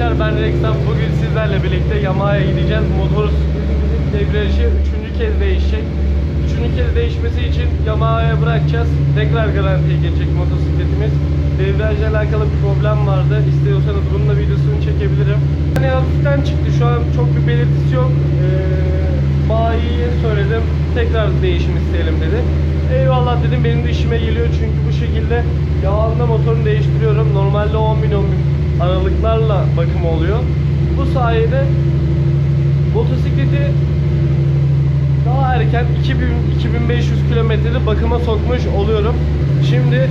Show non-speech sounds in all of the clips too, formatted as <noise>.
arkadaşlar ben Rexam. Bugün sizlerle birlikte Yamaha'ya gideceğiz. Motor debriyajı üçüncü kez değişecek. Üçüncü kez değişmesi için Yamaha'ya bırakacağız. Tekrar garantiye geçecek motosikletimiz. Debriyajla alakalı bir problem vardı. İstiyorsanız bunun da videosunu çekebilirim. Hani hafiften çıktı. Şu an çok bir belirtisi yok. Ee, bayiye söyledim. Tekrar değişim isteyelim dedi. Eyvallah dedim benim de işime geliyor çünkü bu şekilde yağında motorunu değiştiriyorum. Normalde 10 bin 10 bin aralıklarla bakım oluyor. Bu sayede motosikleti daha erken 2000 2500 kilometrede bakıma sokmuş oluyorum. Şimdi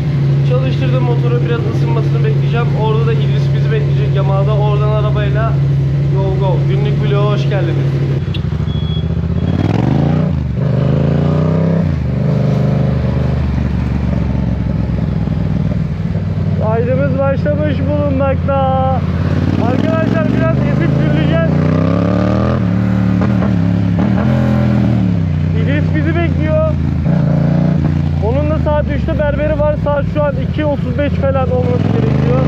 çalıştırdığım motoru biraz ısınmasını bekleyeceğim. Orada da İdris bizi bekleyecek Yamaha'da. Oradan arabayla go go. Günlük vloga hoş geldiniz. Kaydımız başlamış bulunmakta. Arkadaşlar biraz esip sürüleceğiz. İdris bizi bekliyor. Onun da saat 3'te berberi var. Saat şu an 2.35 falan olması gerekiyor.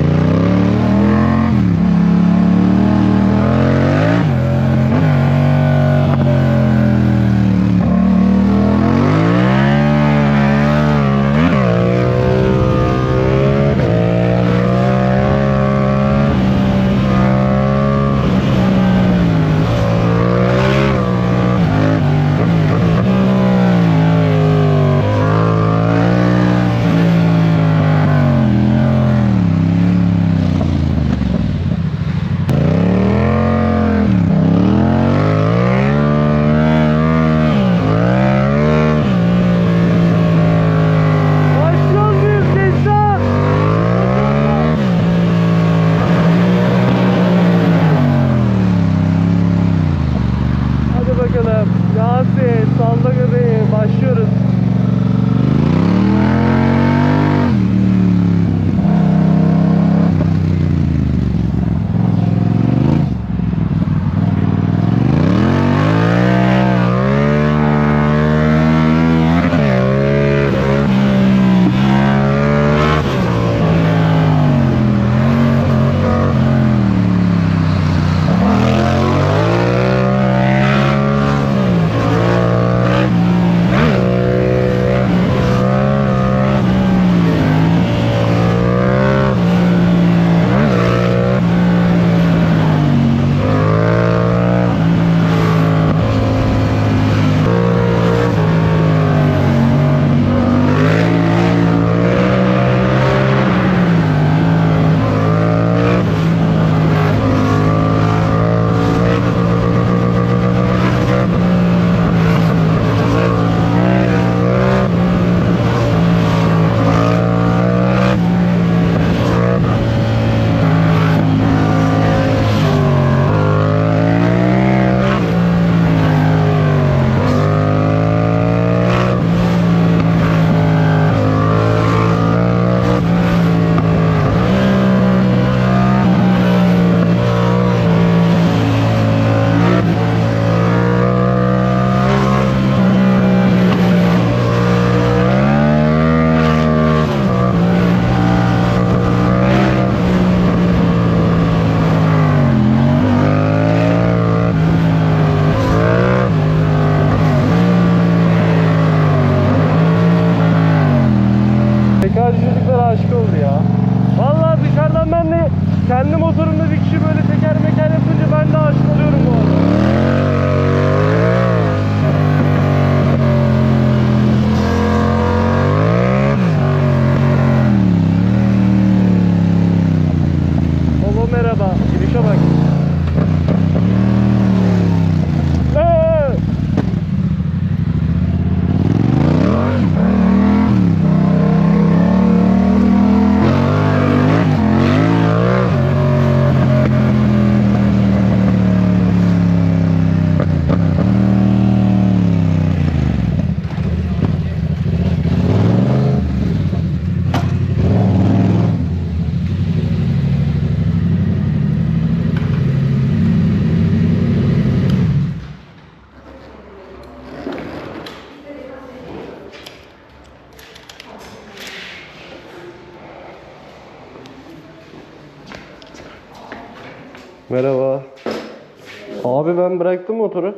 Abi ben bıraktım motoru.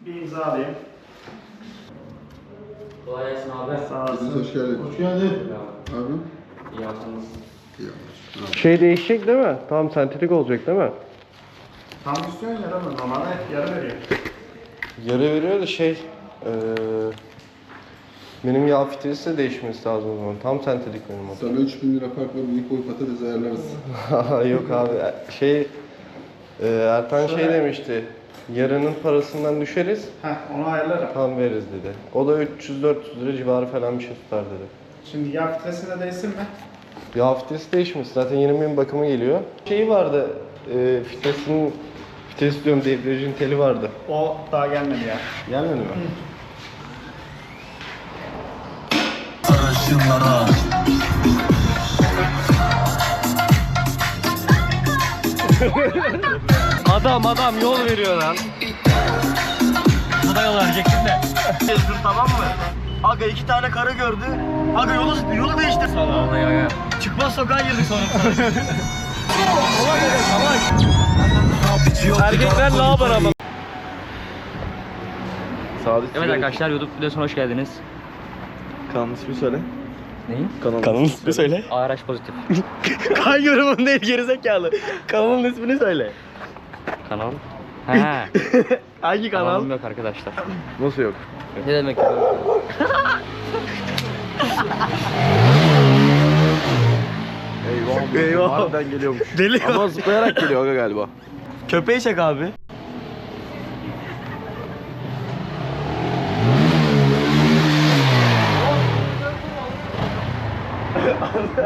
Bir imza alayım. Kolay gelsin abi. Sağ olasın. Hoş geldin. Hoş geldin. Abi. İyi yaptınız. Şey değişecek değil mi? Tamam sentetik olacak değil mi? Tam istiyorsun ya da mı? Normalde yarı veriyor. Yarı veriyor da şey... eee benim yağ filtresi de değişmesi lazım o zaman. Tam sentetik benim motor. Sana 3000 lira fark var. Bir koy patates ayarlarız. <laughs> Yok abi şey... eee, Ertan şey demişti. Yarının parasından düşeriz, Heh onu ayarlarım. tam veririz dedi. O da 300-400 lira civarı falan bir şey tutar dedi. Şimdi yağ filtresi de değilsin mi? Yağ filtresi değişmiş. Zaten yeni bir bakımı geliyor. Şeyi vardı. E, filtresinin fitresi diyorum debriyajın teli vardı. O daha gelmedi ya. Gelmedi mi? Adam adam yol veriyor lan. Sana yol verecektim de. Dur tamam mı? Aga iki tane karı gördü. Aga yolu, yolu değiştir sana. Vallahi aga. Çıkmaz sokağa girdik sonra. <laughs> Erkekler ne yapar ama? evet arkadaşlar YouTube videosuna hoş geldiniz. Kanalın ismi söyle. Neyin? Kanalın ismi söyle. ARH pozitif. <laughs> Kan yorumun değil gerizekalı. Kanalın ismini söyle. Kanal. <laughs> He. Hangi Kanalım yok arkadaşlar. Nasıl yok? Ne demek ki? <laughs> Eyvah. Eyvah. Harbiden geliyormuş. Deli Ama zıplayarak geliyor aga galiba. Köpeği çek abi.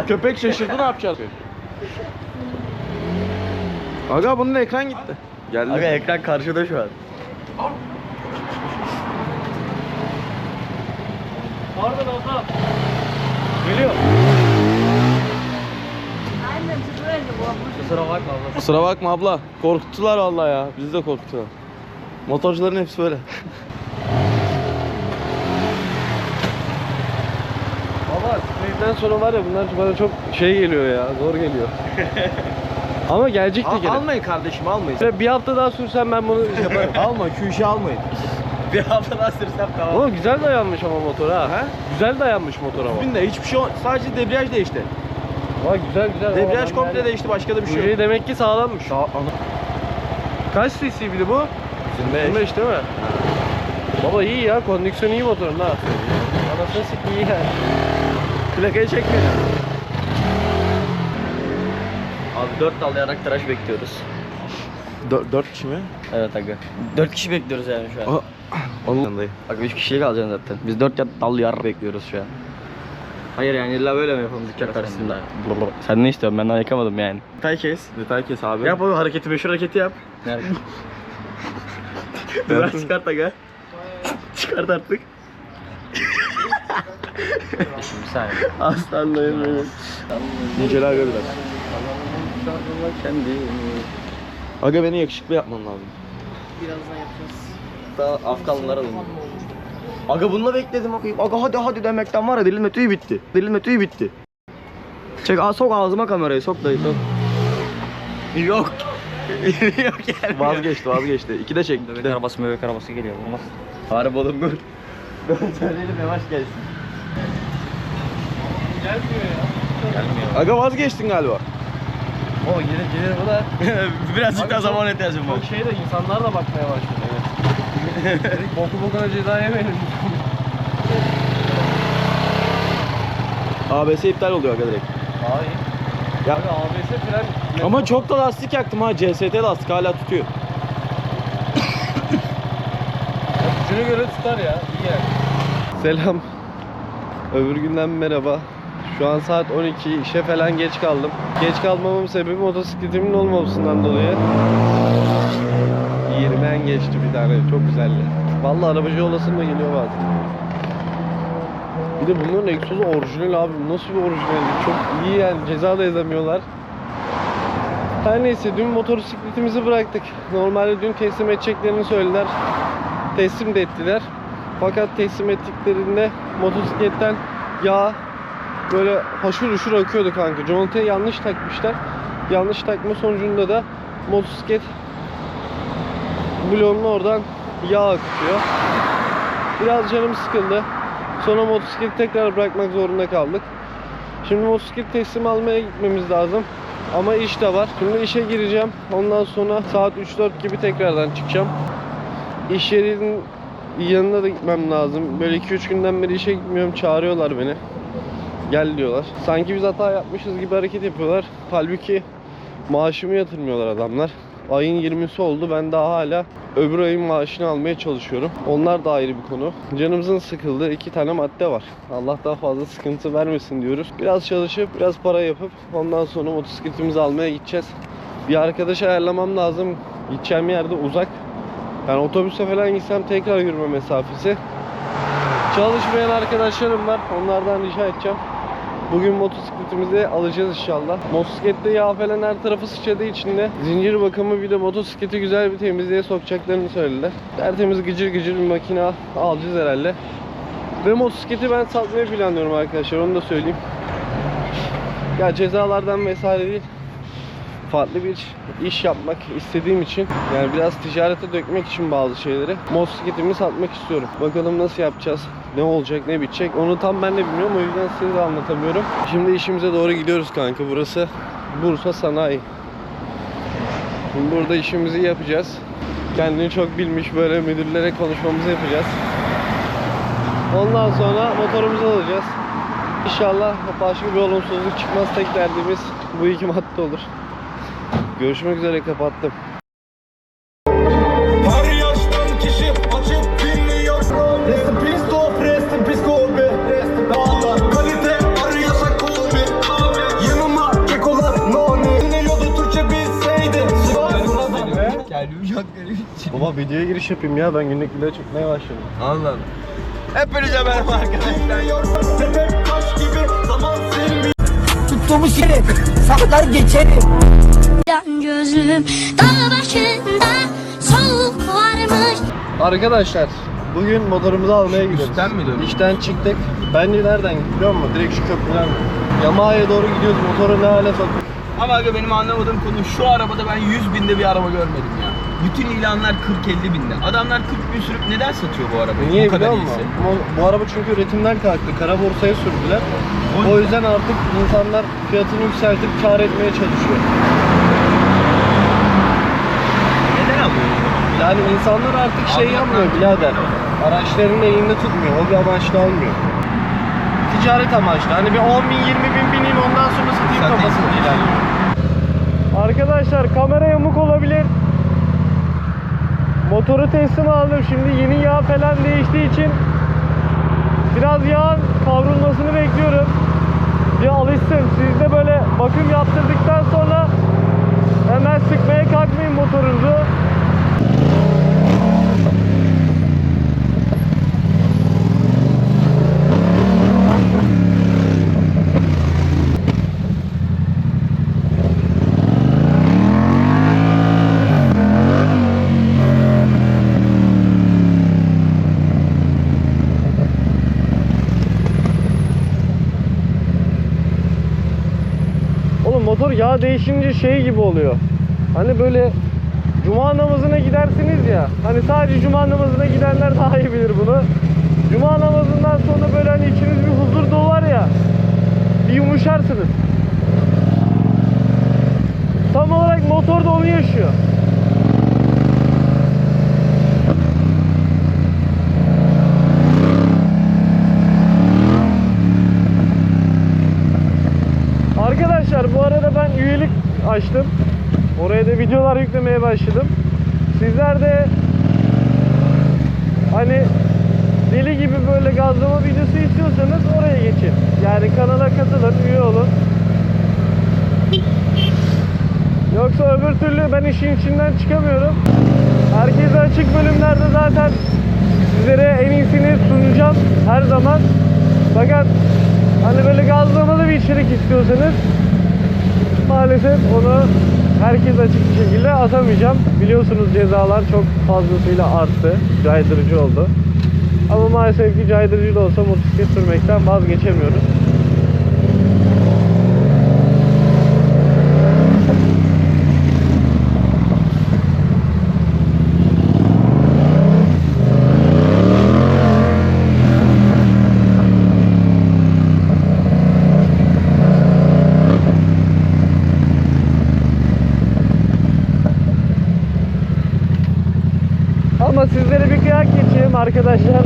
Köpek şaşırdı ne yapacağız? Aga bunun ekran gitti. Geldi. Aga ekran karşıda şu an. Pardon abla. Geliyor. Kusura bakma abla. Kusura bakma abla. Korkuttular vallahi ya. Bizi de korkuttular. Motorcuların hepsi böyle. Spreyden sonra var ya bunlar bana çok şey geliyor ya. Zor geliyor. <laughs> ama gelecek de gene. almayın kardeşim almayın. Bir hafta daha sürsem ben bunu yaparım. <laughs> Alma işi almayın. <laughs> Bir hafta daha sürsem tamam. Oğlum güzel dayanmış ama motor ha. Güzel dayanmış motor ama. Bugün de hiçbir şey ol- sadece debriyaj değişti. Vay güzel güzel. Debriyaj komple değişti başka da bir şey yok. demek ki sağlammış. Sağ. Kaç cc'ydi bu? 25 değil mi? Baba iyi ya, kondisyon iyi motorun ha. Anasını sik iyi yani. Plakayı çekmiyor. Abi 4 dal yarak tıraş bekliyoruz. Dört, dört kişi mi? Evet aga. 4 kişi bekliyoruz yani şu an. Onun yanındayım. Bak 3 kişilik alacaksın zaten. Biz 4 dal yar bekliyoruz şu an. Hayır yani illa böyle mi yapalım dükkan karşısında? Sen ne istiyorsun? Ben daha yakamadım yani. Detay kes. Detay kes abi. Yap o hareketi, meşhur hareketi yap. Nerede? Biraz <laughs> çıkart aga. çıkart artık. Şimdi bir saniye. Aslanlarım benim. Niceler görürler. Kendi. Aga beni yakışıklı yapman lazım. Daha Afganlılar alayım. Aga bununla bekledim okuyup. Aga hadi hadi demekten var ya dilim tüy bitti. Dilim tüy bitti. Çek sok ağzıma kamerayı sok dayı sok. Yok. <laughs> Yok gelmiyor. Vazgeçti vazgeçti. İki de çek. iki Bebek arabası bebek arabası geliyor olmaz. Dur. Dur söyleyelim yavaş gelsin. Gelmiyor ya. Gelmiyor. Aga vazgeçtin galiba. O gelir gelir bu da. <laughs> Birazcık daha zaman ihtiyacım var. Çok şey de insanlar da bakmaya başladı. Evet. Boku bokuna ceza yemeyelim. <laughs> ABS iptal oluyor aga direkt. Hayır. Ya- Abi ABS fren. Ama çok da lastik yaktım ha. CST lastik hala tutuyor. Gücüne göre tutar ya. İyi yani. Selam. Öbür günden merhaba. Şu an saat 12. işe falan geç kaldım. Geç kalmamın sebebi motosikletimin olmamasından dolayı. 20'den geçti bir tane. Çok güzeldi. Vallahi arabacı olasım da geliyor bazen. Bir de bunların egzozu orijinal abi. Nasıl bir orijinallik? Çok iyi yani. Ceza da yazamıyorlar. Her neyse dün motosikletimizi bıraktık. Normalde dün teslim edeceklerini söylediler. Teslim de ettiler. Fakat teslim ettiklerinde motosikletten yağ böyle haşır uşur akıyordu kanka. Conta'ya yanlış takmışlar. Yanlış takma sonucunda da motosiklet bloğunun oradan yağ akıtıyor. Biraz canım sıkıldı. Sonra motosikleti tekrar bırakmak zorunda kaldık. Şimdi motosiklet teslim almaya gitmemiz lazım. Ama iş de var. Şimdi işe gireceğim. Ondan sonra saat 3-4 gibi tekrardan çıkacağım. İş yerinin yanına da gitmem lazım. Böyle 2-3 günden beri işe gitmiyorum. Çağırıyorlar beni. Gel diyorlar. Sanki biz hata yapmışız gibi hareket yapıyorlar. Halbuki maaşımı yatırmıyorlar adamlar. Ayın 20'si oldu. Ben daha hala öbür ayın maaşını almaya çalışıyorum. Onlar da ayrı bir konu. Canımızın sıkıldığı iki tane madde var. Allah daha fazla sıkıntı vermesin diyoruz. Biraz çalışıp biraz para yapıp ondan sonra motosikletimizi almaya gideceğiz. Bir arkadaş ayarlamam lazım. Gideceğim yerde uzak. Yani otobüse falan gitsem tekrar yürüme mesafesi. Çalışmayan arkadaşlarım var. Onlardan rica edeceğim. Bugün motosikletimizi alacağız inşallah. Motosiklette yağ falan her tarafı sıçradığı için de zincir bakımı bir de motosikleti güzel bir temizliğe sokacaklarını söylediler. Tertemiz gıcır gıcır bir makine alacağız herhalde. Ve motosikleti ben satmayı planlıyorum arkadaşlar onu da söyleyeyim. Ya cezalardan vesaire değil. Farklı bir iş yapmak istediğim için yani biraz ticarete dökmek için bazı şeyleri motosikletimi satmak istiyorum. Bakalım nasıl yapacağız, ne olacak, ne bitecek onu tam ben de bilmiyorum o yüzden size de anlatamıyorum. Şimdi işimize doğru gidiyoruz kanka burası Bursa Sanayi. Şimdi burada işimizi yapacağız. Kendini çok bilmiş böyle müdürlere konuşmamızı yapacağız. Ondan sonra motorumuzu alacağız. İnşallah başka bir olumsuzluk çıkmaz. Tek derdimiz bu iki madde olur. Görüşmek üzere kapattım. Baba videoya giriş yapayım ya. Ben günlük video çekmeye başladım. Anladım. Hepinize merhaba arkadaşlar. Tuttuğumuz yeri saklar geçerim. Yan gözlüm dağ başında soğuk varmış Arkadaşlar bugün motorumuzu almaya gidiyoruz. İşten mi döndün? İşten çıktık. Ben de nereden biliyor musun? Direkt şu köprüden. Yamaha'ya doğru gidiyoruz. Motoru ne hale soktuk. Ama aga benim anlamadığım konu şu arabada ben 100 binde bir araba görmedim ya. Bütün ilanlar 40-50 binde. Adamlar 40 bin sürüp neden satıyor bu arabayı? Niye bu kadar biliyor musun? iyisi. Bu, bu araba çünkü üretimden kalktı. Kara borsaya sürdüler. O yüzden artık insanlar fiyatını yükseltip kar etmeye çalışıyor. Neden alıyor? Yani insanlar artık şey yapmıyor birader. Araçlarını elinde tutmuyor. O bir amaçlı almıyor. Ticaret amaçlı. Hani bir 10 bin 20 bin bineyim ondan sonra satayım Satayım. kafasında ilerliyor. Arkadaşlar kamera yamuk olabilir. Motoru teslim aldım. Şimdi yeni yağ falan değiştiği için biraz yağın kavrulmasını bekliyorum. Bir alışsın. Siz de böyle bakım yaptırdıktan motor yağ değişince şey gibi oluyor. Hani böyle cuma namazına gidersiniz ya. Hani sadece cuma namazına gidenler daha iyi bilir bunu. Cuma namazından sonra böyle hani içiniz bir huzur doğar ya. Bir yumuşarsınız. Tam olarak motor da onu yaşıyor. Arkadaşlar bu arada ben üyelik açtım. Oraya da videolar yüklemeye başladım. Sizler de hani deli gibi böyle gazlama videosu istiyorsanız oraya geçin. Yani kanala katılın, üye olun. Yoksa öbür türlü ben işin içinden çıkamıyorum. Herkese açık bölümlerde zaten sizlere en iyisini sunacağım her zaman. Fakat hani böyle gazlamalı bir içerik istiyorsanız maalesef onu herkes açık bir şekilde atamayacağım. Biliyorsunuz cezalar çok fazlasıyla arttı. Caydırıcı oldu. Ama maalesef ki caydırıcı da olsa motosiklet sürmekten vazgeçemiyoruz. ama sizlere bir kıyak geçeyim arkadaşlar.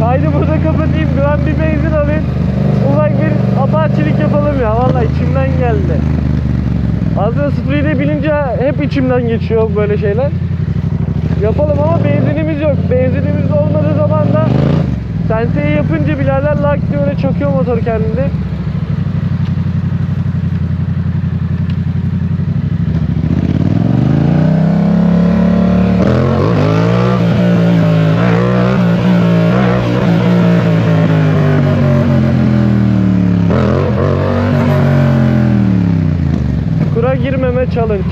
Kaydı burada kapatayım. Ben bir benzin alayım. Ufak bir apaçilik yapalım ya. Vallahi içimden geldi. Aslında Street'e binince hep içimden geçiyor böyle şeyler. Yapalım ama benzinimiz yok. Benzinimiz olmadığı zaman da senseyi yapınca birader lak diye öyle çakıyor motor kendini. Challenge.